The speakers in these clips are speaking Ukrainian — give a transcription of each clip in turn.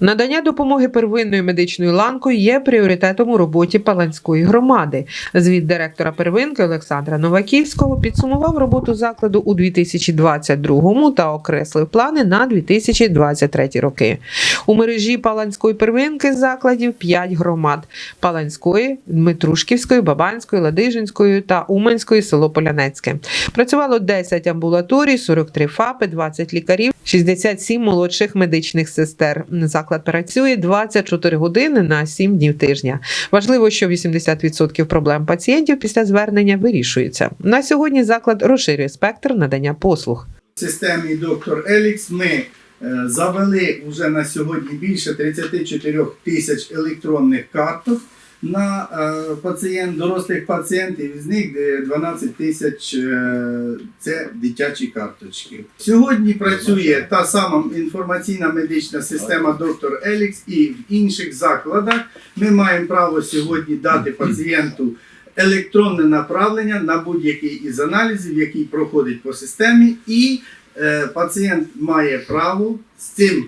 Надання допомоги первинною медичною ланкою є пріоритетом у роботі Паланської громади. Звіт директора первинки Олександра Новаківського підсумував роботу закладу у 2022 та окреслив плани на 2023 роки. У мережі Паланської первинки закладів 5 громад: Паланської, Дмитрушківської, Бабанської, Ладижинської та Уманської село Полянецьке. Працювало 10 амбулаторій, 43 ФАПи, 20 лікарів, 67 молодших медичних сестер. Заклад працює 24 години на 7 днів тижня. Важливо, що 80% проблем пацієнтів після звернення вирішуються. На сьогодні заклад розширює спектр надання послуг. В системі доктор Елікс ми е, завели вже на сьогодні більше 34 тисяч електронних карток на е, пацієнт, дорослих пацієнтів, з них е, 12 тисяч е, це дитячі карточки. Сьогодні працює та сама інформаційна медична система доктор Елікс і в інших закладах. Ми маємо право сьогодні дати пацієнту електронне направлення на будь-який із аналізів, який проходить по системі, і е, пацієнт має право з цим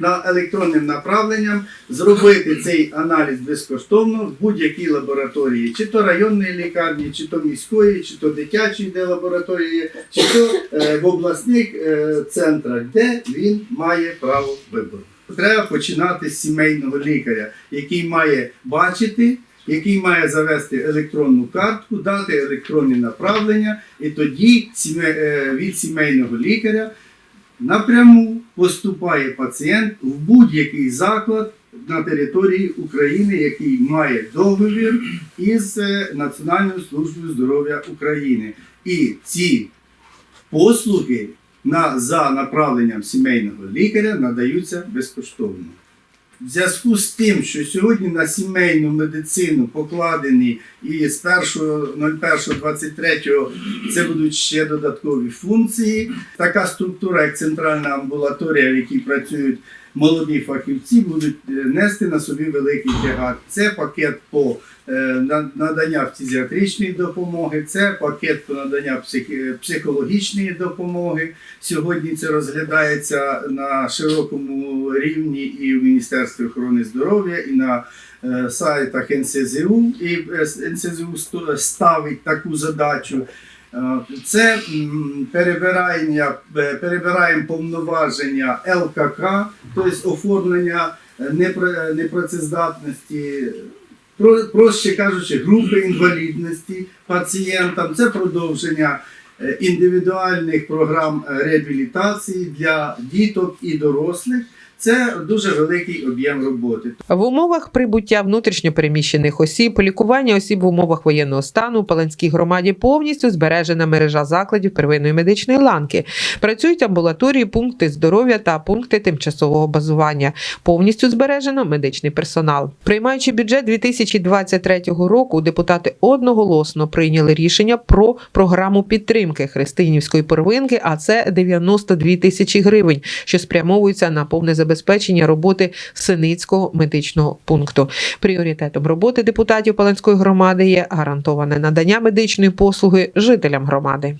на електронним направленням зробити цей аналіз безкоштовно в будь-якій лабораторії, чи то районної лікарні, чи то міської, чи то дитячої де лабораторії, чи то е, в обласних е, центрах, де він має право вибору. Треба починати з сімейного лікаря, який має бачити, який має завести електронну картку, дати електронні направлення, і тоді е, від сімейного лікаря напряму поступає пацієнт в будь-який заклад на території України, який має договір із е, Національною службою здоров'я України. І ці послуги на, за направленням сімейного лікаря надаються безкоштовно. В зв'язку з тим, що сьогодні на сімейну медицину покладені і з 1.01.23 це будуть ще додаткові функції. Така структура, як центральна амбулаторія, в якій працюють молоді фахівці, будуть е, нести на собі великий тягар. Це пакет по е, надання фтизіатричної допомоги, це пакет по надання психологічної допомоги. Сьогодні це розглядається на широкому рівні і в Міністерстві охорони здоров'я, і на е, сайтах НСЗУ. І НСЗУ ставить таку задачу. Е, Це перебирання, е, перебираємо повноваження ЛКК, тобто оформлення е, непрацездатності, про- проще кажучи, групи інвалідності пацієнтам. Це продовження індивідуальних програм реабілітації для діток і дорослих. Це дуже великий об'єм роботи. В умовах прибуття внутрішньопереміщених осіб, лікування осіб в умовах воєнного стану у Паланській громаді повністю збережена мережа закладів первинної медичної ланки. Працюють амбулаторії, пункти здоров'я та пункти тимчасового базування. Повністю збережено медичний персонал. Приймаючи бюджет 2023 року, депутати одноголосно прийняли рішення про програму підтримки Христинівської первинки, а це 92 тисячі гривень, що спрямовуються на повне забезпечення роботи Синицького медичного пункту. Пріоритетом роботи депутатів Паланської громади є гарантоване надання медичної послуги жителям громади.